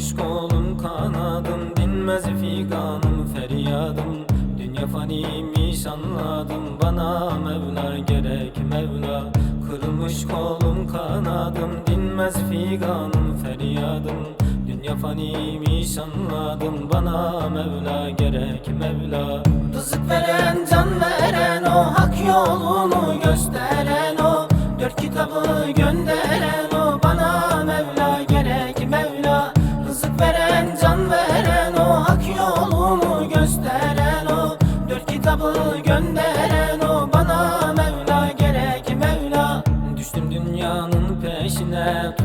Kırılmış kolum kanadım Dinmez figanım feryadım. Dünya faniymiş anladım Bana Mevla gerek Mevla. Kırılmış kolum kanadım Dinmez figanım feryadım. Dünya faniymiş anladım Bana Mevla gerek Mevla. Rızık veren can veren o Hak yolunu gösteren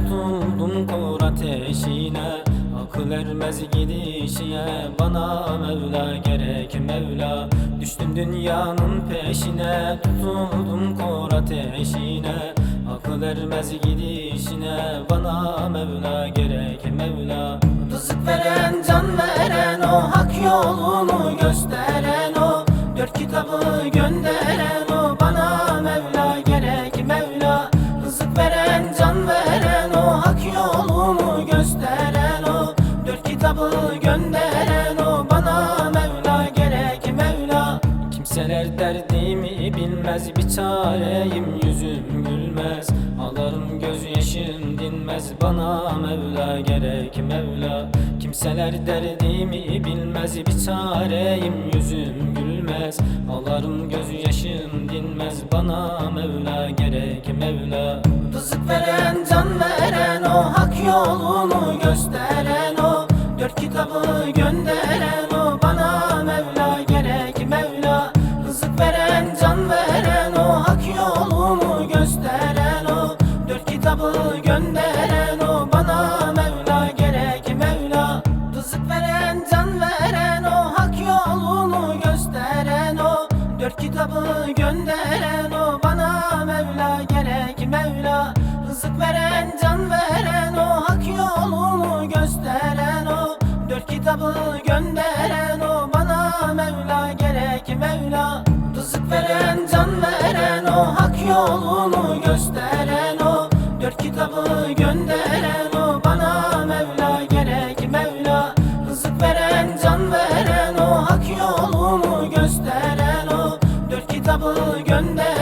Tutuldum kor ateşine. Akıl ermez gidişine. Bana Mevla gerek Mevla. Düştüm dünyanın peşine. Tutuldum kor ateşine. Akıl ermez gidişine. Bana Mevla gerek Mevla. Rızık veren can veren o Hak yolunu gösteren o Dört kitabı gönderen o Kimseler derdimi bilmez Bir çareyim yüzüm gülmez. Ağlarım gözyaşım dinmez Bana Mevla gerek Mevla. Kimseler derdimi bilmez Bir çareyim yüzüm gülmez. Ağlarım gözyaşım dinmez Bana Mevla gerek Mevla. Rızık veren can veren o Hak yolunu gösteren o. Dört kitabı gönderen o Bana Mevla gerek Dört kitabı gönderen o bana Mevla gerek Mevla. Rızık veren can veren o hak yolunu gösteren o. Dört kitabı gönderen o bana Mevla gerek Mevla. Rızık veren can veren o hak yolunu gösteren o. Dört kitabı gönderen o bana Mevla gerek Mevla. Rızık veren can veren o hak yolunu gösteren gönder.